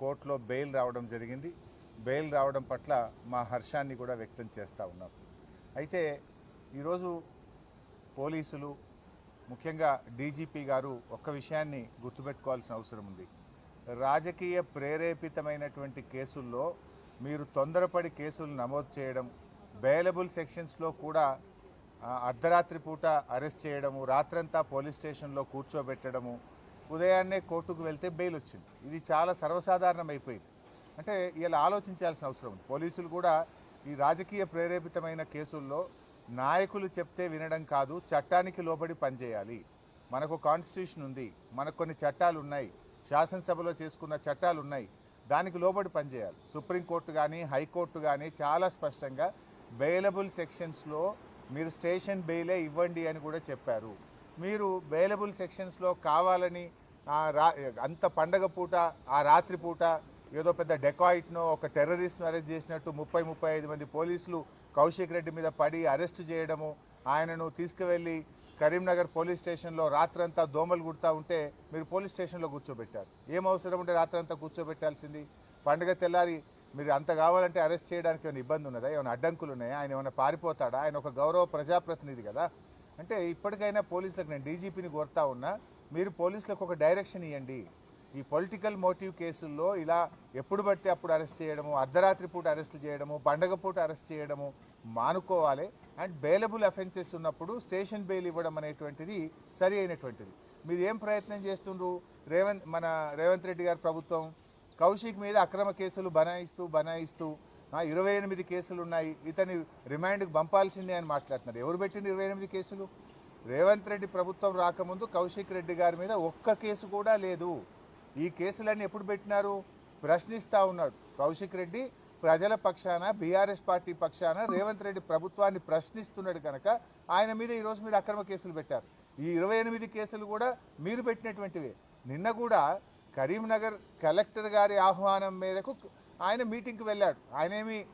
కోర్టులో బెయిల్ రావడం జరిగింది. బెయిల్ రావడం పట్ల మా హర్షాన్ని కూడా వ్యక్తం చేస్తూ ఉన్నాం. అయితే ఈరోజు పోలీసులు ముఖ్యంగా డీజీపీ గారు ఒక్క విషయాన్ని గుర్తుపెట్టుకోవాల్సిన అవసరం ఉంది. రాజకీయ ప్రేరేపితమైనటువంటి కేసుల్లో మీరు తొందరపడి కేసులు నమోదు చేయడం బెయిలబుల్ సెక్షన్స్లో కూడా అర్ధరాత్రి పూట అరెస్ట్ చేయడము రాత్రంతా పోలీస్ స్టేషన్లో కూర్చోబెట్టడము ఉదయాన్నే కోర్టుకు వెళ్తే బెయిల్ వచ్చింది. ఇది చాలా సర్వసాధారణం అయిపోయింది అంటే ఇలా ఆలోచించాల్సిన అవసరం ఉంది. పోలీసులు కూడా ఈ రాజకీయ ప్రేరేపితమైన కేసుల్లో నాయకులు చెప్తే వినడం కాదు చట్టానికి లోబడి పనిచేయాలి. మనకు కాన్స్టిట్యూషన్ ఉంది మనకు కొన్ని చట్టాలు ఉన్నాయి శాసనసభలో చేసుకున్న చట్టాలు ఉన్నాయి దానికి లోబడి పనిచేయాలి. సుప్రీంకోర్టు కానీ హైకోర్టు కానీ చాలా స్పష్టంగా బెయిలబుల్ సెక్షన్స్లో మీరు స్టేషన్ బెయిలే ఇవ్వండి అని కూడా చెప్పారు. మీరు బెయిలబుల్ సెక్షన్స్లో కావాలని రా అంత పండగ పూట ఆ రాత్రి పూట ఏదో పెద్ద డెకాయిట్ను ఒక టెర్రరిస్ట్ను అరెస్ట్ చేసినట్టు ముప్పై ముప్పై ఐదు మంది పోలీసులు కౌశిక్ రెడ్డి మీద పడి అరెస్ట్ చేయడము ఆయనను తీసుకువెళ్ళి కరీంనగర్ పోలీస్ స్టేషన్లో రాత్రంతా దోమలు గుడతా ఉంటే మీరు పోలీస్ స్టేషన్లో కూర్చోబెట్టారు. ఏం అవసరం ఉంటే రాత్రంతా కూర్చోబెట్టాల్సింది. పండుగ తెల్లారి మీరు అంత కావాలంటే అరెస్ట్ చేయడానికి ఏమైనా ఇబ్బంది ఉన్నదా? ఏమైనా అడ్డంకులు ఉన్నాయా? ఆయన ఏమైనా పారిపోతాడా? ఆయన ఒక గౌరవ ప్రజాప్రతినిధి కదా. అంటే ఇప్పటికైనా పోలీసులకు నేను డీజీపీని కోరుతా ఉన్నా మీరు పోలీసులకు ఒక డైరెక్షన్ ఇవ్వండి ఈ పొలిటికల్ మోటివ్ కేసుల్లో ఇలా ఎప్పుడు పడితే అప్పుడు అరెస్ట్ చేయడము అర్ధరాత్రి పూట అరెస్ట్ చేయడము పండగ పూట అరెస్ట్ చేయడము మానుకోవాలి. అండ్ బెయిలబుల్ అఫెన్సెస్ ఉన్నప్పుడు స్టేషన్ బెయిల్ ఇవ్వడం అనేటువంటిది సరి అయినటువంటిది. మీరు ఏం ప్రయత్నం చేస్తుండ్రు? రేవంత్ మన రేవంత్ రెడ్డి గారి ప్రభుత్వం కౌశిక్ మీద అక్రమ కేసులు బనాయిస్తూ బనాయిస్తూ ఇరవై ఎనిమిది కేసులు ఉన్నాయి. ఇతని రిమాండ్కి పంపాల్సిందే అని మాట్లాడుతున్నారు. ఎవరు పెట్టింది ఇరవై ఎనిమిది కేసులు? రేవంత్ రెడ్డి ప్రభుత్వం రాకముందు కౌశిక్ రెడ్డి గారి మీద ఒక్క కేసు కూడా లేదు. ఈ కేసులన్నీ ఎప్పుడు పెట్టినారు? ప్రశ్నిస్తూ ఉన్నాడు. కౌశిక్ రెడ్డి ప్రజల పక్షాన బీఆర్ఎస్ పార్టీ పక్షాన రేవంత్ రెడ్డి ప్రభుత్వాన్ని ప్రశ్నిస్తున్నాడు కనుక ఆయన మీద ఈరోజు మీరు అక్రమ కేసులు పెట్టారు. ఈ ఇరవై ఎనిమిది కేసులు కూడా మీరు పెట్టినటువంటివే. నిన్న కూడా కరీంనగర్ కలెక్టర్ గారి ఆహ్వానం మేరకు ఆయన మీటింగ్కి వెళ్ళాడు. ఆయన ఏమి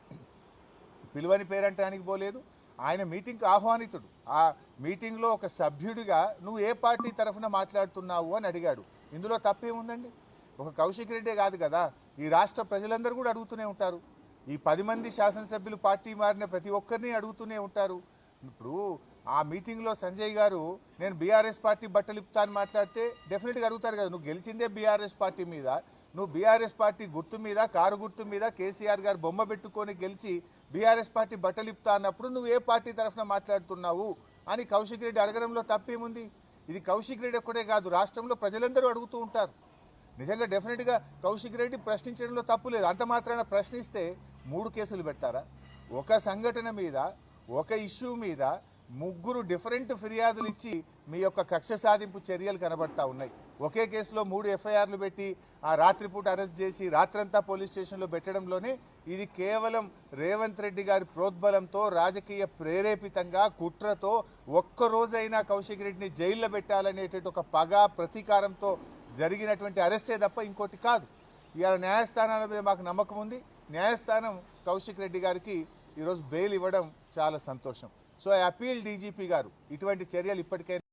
పిలువని పేరంటానికి పోలేదు. ఆయన మీటింగ్కి ఆహ్వానితుడు. ఆ మీటింగ్లో ఒక సభ్యుడిగా నువ్వు ఏ పార్టీ తరఫున మాట్లాడుతున్నావు అని అడిగాడు. ఇందులో తప్పేముందండి? ఒక కౌశిక్ రెడ్డే కాదు కదా. ఈ రాష్ట్ర ప్రజలందరూ కూడా అడుగుతూనే ఉంటారు. ఈ పది మంది శాసనసభ్యులు పార్టీ మారిన ప్రతి ఒక్కరిని అడుగుతూనే ఉంటారు. ఇప్పుడు ఆ మీటింగ్లో సంజయ్ గారు నేను బీఆర్ఎస్ పార్టీ బట్టలు అని మాట్లాడితే డెఫినెట్గా అడుగుతారు కదా. నువ్వు గెలిచిందే బీఆర్ఎస్ పార్టీ మీద. నువ్వు బీఆర్ఎస్ పార్టీ గుర్తు మీద కారు గుర్తు మీద కేసీఆర్ గారు బొమ్మ పెట్టుకొని గెలిచి బీఆర్ఎస్ పార్టీ బట్టలు ఇప్పుతా అన్నప్పుడు నువ్వు ఏ పార్టీ తరఫున మాట్లాడుతున్నావు అని కౌశిక్ రెడ్డి అడగడంలో తప్పేముంది? ఇది కౌశిక్ రెడ్డి ఒక్కడే కాదు రాష్ట్రంలో ప్రజలందరూ అడుగుతూ ఉంటారు. నిజంగా డెఫినెట్గా కౌశిక్ రెడ్డి ప్రశ్నించడంలో తప్పు లేదు. అంత మాత్రాన ప్రశ్నిస్తే మూడు కేసులు పెట్టారా? ఒక సంఘటన మీద ఒక ఇష్యూ మీద ముగ్గురు డిఫరెంట్ ఫిర్యాదులు ఇచ్చి మీ యొక్క కక్ష సాధింపు చర్యలు కనబడతా ఉన్నాయి. ఒకే కేసులో మూడు ఎఫ్ఐఆర్లు పెట్టి ఆ రాత్రిపూట అరెస్ట్ చేసి రాత్రంతా పోలీస్ స్టేషన్లో పెట్టడంలోనే ఇది కేవలం రేవంత్ రెడ్డి గారి ప్రోద్బలంతో రాజకీయ ప్రేరేపితంగా కుట్రతో ఒక్కరోజైనా కౌశిక్ రెడ్డిని జైల్లో పెట్టాలనేటువంటి ఒక పగ ప్రతీకారంతో జరిగినటువంటి అరెస్టే తప్ప ఇంకోటి కాదు. ఇవాళ న్యాయస్థానాల మీద మాకు నమ్మకం ఉంది. న్యాయస్థానం కౌశిక్ రెడ్డి గారికి ఈరోజు బెయిల్ ఇవ్వడం చాలా సంతోషం. సో ఐ అపీల్ డీజీపీ గారు ఇటువంటి చర్యలు ఇప్పటికైనా